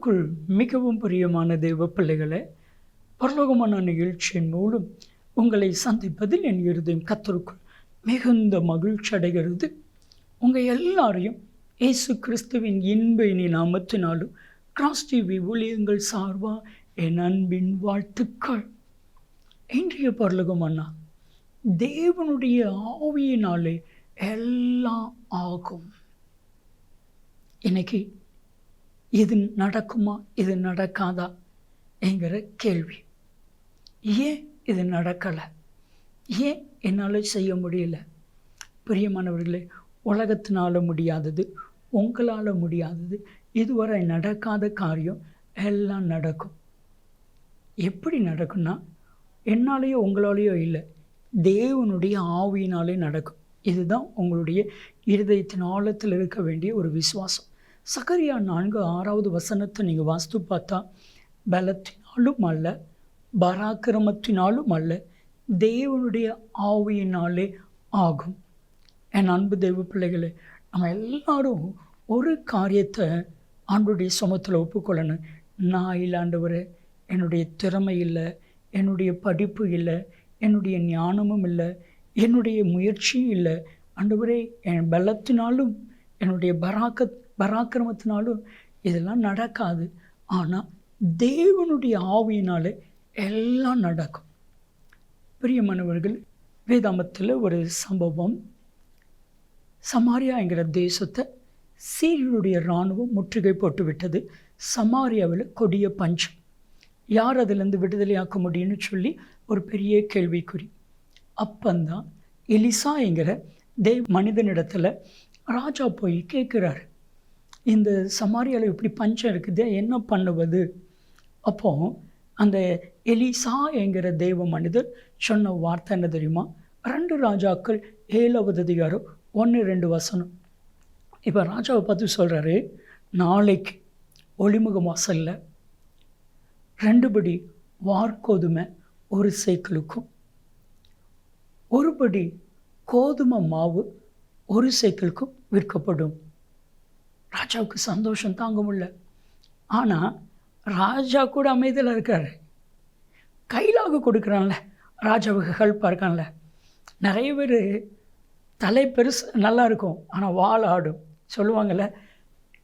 கிறிஸ்துவுக்குள் மிகவும் பிரியமான தெய்வ பிள்ளைகளே பரலோகமான நிகழ்ச்சியின் மூலம் உங்களை சந்திப்பதில் என் இருதயம் கத்தருக்குள் மிகுந்த மகிழ்ச்சி அடைகிறது. உங்கள் எல்லாரையும் இயேசு கிறிஸ்துவின் இன்ப இனி நாமத்தினாலும் கிராஸ் டிவி ஊழியங்கள் சார்பா என் அன்பின் வாழ்த்துக்கள். இன்றைய பரலோகம் அண்ணா தேவனுடைய ஆவியினாலே எல்லாம் ஆகும். இன்னைக்கு இது நடக்குமா? இது நடக்காதா? என்கிற கேள்வி. ஏன் இது நடக்கலை? ஏன் என்னால் செய்ய முடியல? பிரியமானவர்களே உலகத்தினால முடியாதது உங்களால் முடியாதது இதுவரை நடக்காத காரியம் எல்லாம் நடக்கும். எப்படி நடக்கும்னா என்னாலேயோ உங்களாலேயோ இல்லை தேவனுடைய ஆவியினாலே நடக்கும். இதுதான் உங்களுடைய இருதயத்தின் ஆழத்தில் இருக்க வேண்டிய ஒரு விசுவாசம். சகரியா நான்கு ஆறாவது வசனத்தை நீங்கள் வாஸ்து பார்த்தா பலத்தினாலும் அல்ல பராக்கிரமத்தினாலும் அல்ல தேவனுடைய ஆவியினாலே ஆகும். என் அன்பு தெய்வ பிள்ளைகளே நம்ம எல்லாரும் ஒரு காரியத்தை ஆண்டுடைய சுமத்தில் ஒப்புக்கொள்ளணும். நான் இல்லாண்டவர் என்னுடைய திறமை இல்லை என்னுடைய படிப்பு இல்லை என்னுடைய ஞானமும் இல்லை என்னுடைய முயற்சியும் இல்லை. ஆண்டவரே என் பலத்தினாலும் என்னுடைய பராக்க பராக்கிரமத்தினாலும் இதெல்லாம் நடக்காது. ஆனால் தேவனுடைய ஆவியினாலே எல்லாம் நடக்கும். பிரியமானவர்கள் வேதாமத்தில் ஒரு சம்பவம். சமாரியா என்கிற தேசத்தை சீரியனுடைய இராணுவம் முற்றுகை போட்டு விட்டது சமாரியாவில் கொடிய பஞ்சம். யார் அதிலேருந்து விடுதலையாக்க முடியும்னு சொல்லி ஒரு பெரிய கேள்விக்குறி. அப்பந்தான் எலிசா என்கிற தேவ் மனிதனிடத்தில் ராஜா போய் கேட்குறாரு இந்த சமாரியாவில் இப்படி பஞ்சம் இருக்குது என்ன பண்ணுவது? அப்போ அந்த எலிசா என்கிற தெய்வ மனிதர் சொன்ன வார்த்தை என்ன தெரியுமா? ரெண்டு ராஜாக்கள் ஏழாவது அதிகாரம் ஒன்று ரெண்டு வசனம். இப்போ ராஜாவை பார்த்து சொல்கிறாரு நாளைக்கு ஒளிமுக வாசலில் ரெண்டுபடி வார்கோதுமை ஒரு சைக்கிளுக்கும் ஒருபடி கோதுமை மாவு ஒரு சைக்கிளுக்கும் விற்கப்படும். ராஜாவுக்கு சந்தோஷம் தாங்க முடியல. ஆனால் ராஜா கூட அமைதியில் இருக்கார். கையிலாக கொடுக்குறான்ல ராஜாவுக்கு ஹெல்ப்பாக இருக்கான்ல. நிறைய பேர் தலை பெருசு நல்லா இருக்கும் ஆனால் வால் ஆடும். சொல்லுவாங்கள்ல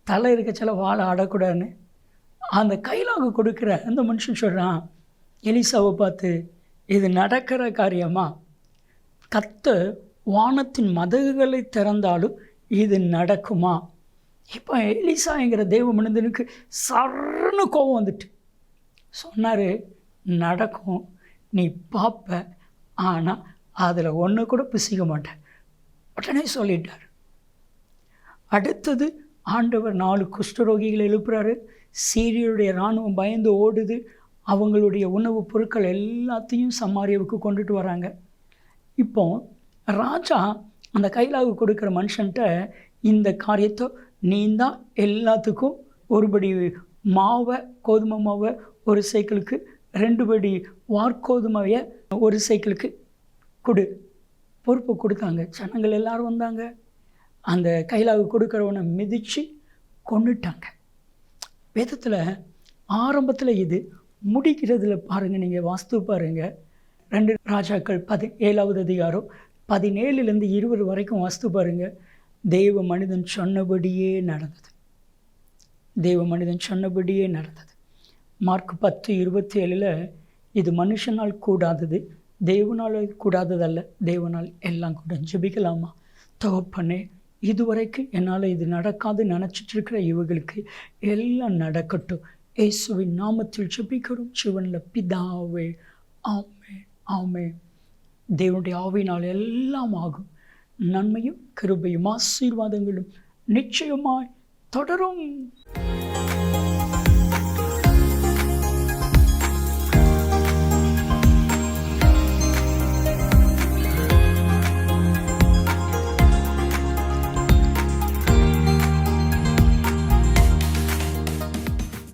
தலை இருக்க சில ஆடக்கூடாதுன்னு. அந்த கையிலாக கொடுக்குற அந்த மனுஷன் சொல்கிறான் எலிசாவை பார்த்து இது நடக்கிற காரியமா? கத்த வானத்தின் மதகுகளை திறந்தாலும் இது நடக்குமா? இப்போ எலிசாங்கிற தெய்வ மனிதனுக்கு சரணு கோபம் வந்துட்டு. சொன்னார் நடக்கும் நீ பார்ப்ப ஆனால் அதில் ஒன்று கூட பிசிக்க மாட்டேன். உடனே சொல்லிட்டார். அடுத்தது ஆண்டவர் நாலு குஷ்டரோகிகளை எழுப்புறாரு. சீரியருடைய இராணுவம் பயந்து ஓடுது. அவங்களுடைய உணவுப் பொருட்கள் எல்லாத்தையும் சமாரியாவுக்கு கொண்டுட்டு வராங்க. இப்போ ராஜா அந்த கைலாவுக்கு கொடுக்குற மனுஷன்ட்ட இந்த காரியத்தை நீ தான் எல்லாத்துக்கும் ஒருபடி மாவை கோதுமை மாவை ஒரு சைக்கிளுக்கு ரெண்டு படி வார்கோதுமையை ஒரு சைக்கிளுக்கு கொடு. பொறுப்பு கொடுத்தாங்க. ஜனங்கள் எல்லாரும் வந்தாங்க. அந்த கைலாகு கொடுக்குறவனை மிதித்து கொண்டுட்டாங்க வேதத்தில் ஆரம்பத்தில் இது முடிக்கிறதுல பாருங்கள் நீங்கள் வாஸ்து பாருங்கள் ரெண்டு ராஜாக்கள் பதி ஏழாவது அதிகாரம் பதினேழுலேருந்து இருபது வரைக்கும் வாஸ்து பாருங்கள் தெய்வ மனிதன் சொன்னபடியே நடந்தது. தெய்வ மனிதன் சொன்னபடியே நடந்தது. மார்க் பத்து இருபத்தி ஏழில் இது மனுஷனால் கூடாதது தேவனால் கூடாததல்ல தேவனால் எல்லாம் கூட ஜெபிக்கலாமா? தகப்பனே இதுவரைக்கும் என்னால் இது நடக்காது நினச்சிட்டு இருக்கிற இவர்களுக்கு எல்லாம் நடக்கட்டும். இயேசுவின் நாமத்தில் ஜெபிக்கிறோம். சிவனில் பிதாவே ஆமே ஆமே தேவனுடைய ஆவினால் எல்லாம் ஆகும். நன்மையும் கிருபையும் ஆசீர்வாதங்களும் நிச்சயமாய் தொடரும்.